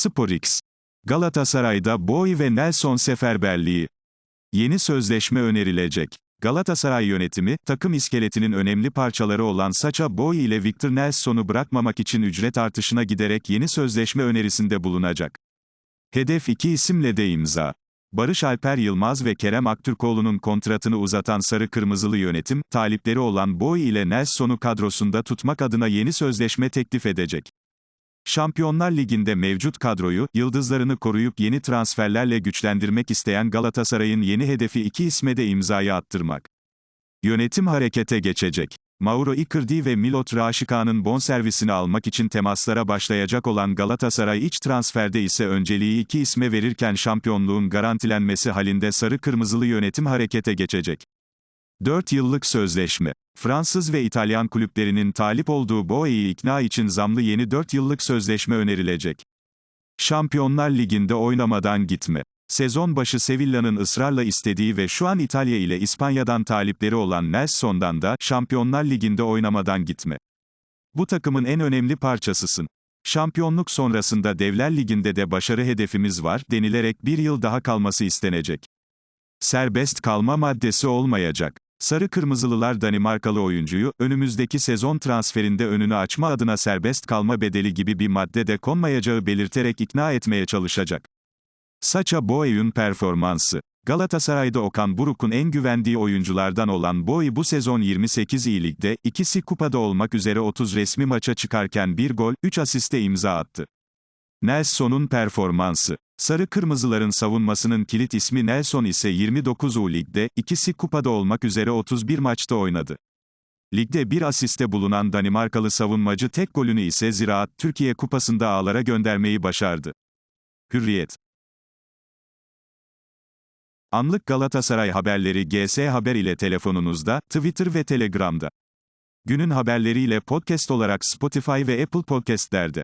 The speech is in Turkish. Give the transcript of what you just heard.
SporX. Galatasaray'da Boy ve Nelson seferberliği. Yeni sözleşme önerilecek. Galatasaray yönetimi, takım iskeletinin önemli parçaları olan Sacha Boy ile Victor Nelson'u bırakmamak için ücret artışına giderek yeni sözleşme önerisinde bulunacak. Hedef iki isimle de imza. Barış Alper Yılmaz ve Kerem Aktürkoğlu'nun kontratını uzatan Sarı Kırmızılı yönetim, talipleri olan Boy ile Nelson'u kadrosunda tutmak adına yeni sözleşme teklif edecek. Şampiyonlar Ligi'nde mevcut kadroyu, yıldızlarını koruyup yeni transferlerle güçlendirmek isteyen Galatasaray'ın yeni hedefi iki isme de imzayı attırmak. Yönetim harekete geçecek. Mauro Icardi ve Milot Raşika'nın bonservisini almak için temaslara başlayacak olan Galatasaray iç transferde ise önceliği iki isme verirken şampiyonluğun garantilenmesi halinde sarı kırmızılı yönetim harekete geçecek. 4 yıllık sözleşme. Fransız ve İtalyan kulüplerinin talip olduğu Boey'i ikna için zamlı yeni 4 yıllık sözleşme önerilecek. Şampiyonlar Ligi'nde oynamadan gitme. Sezon başı Sevilla'nın ısrarla istediği ve şu an İtalya ile İspanya'dan talipleri olan Nelson'dan da Şampiyonlar Ligi'nde oynamadan gitme. Bu takımın en önemli parçasısın. Şampiyonluk sonrasında Devler Ligi'nde de başarı hedefimiz var denilerek bir yıl daha kalması istenecek. Serbest kalma maddesi olmayacak. Sarı Kırmızılılar Danimarkalı oyuncuyu, önümüzdeki sezon transferinde önünü açma adına serbest kalma bedeli gibi bir madde de konmayacağı belirterek ikna etmeye çalışacak. Saça Boey'un performansı. Galatasaray'da Okan Buruk'un en güvendiği oyunculardan olan Boey bu sezon 28 iyi ligde, ikisi kupada olmak üzere 30 resmi maça çıkarken 1 gol, 3 asiste imza attı. Nelson'un performansı. Sarı Kırmızıların savunmasının kilit ismi Nelson ise 29 U ligde, ikisi kupada olmak üzere 31 maçta oynadı. Ligde bir asiste bulunan Danimarkalı savunmacı tek golünü ise Ziraat Türkiye Kupası'nda ağlara göndermeyi başardı. Hürriyet Anlık Galatasaray haberleri GS Haber ile telefonunuzda, Twitter ve Telegram'da. Günün haberleriyle podcast olarak Spotify ve Apple Podcast'lerde.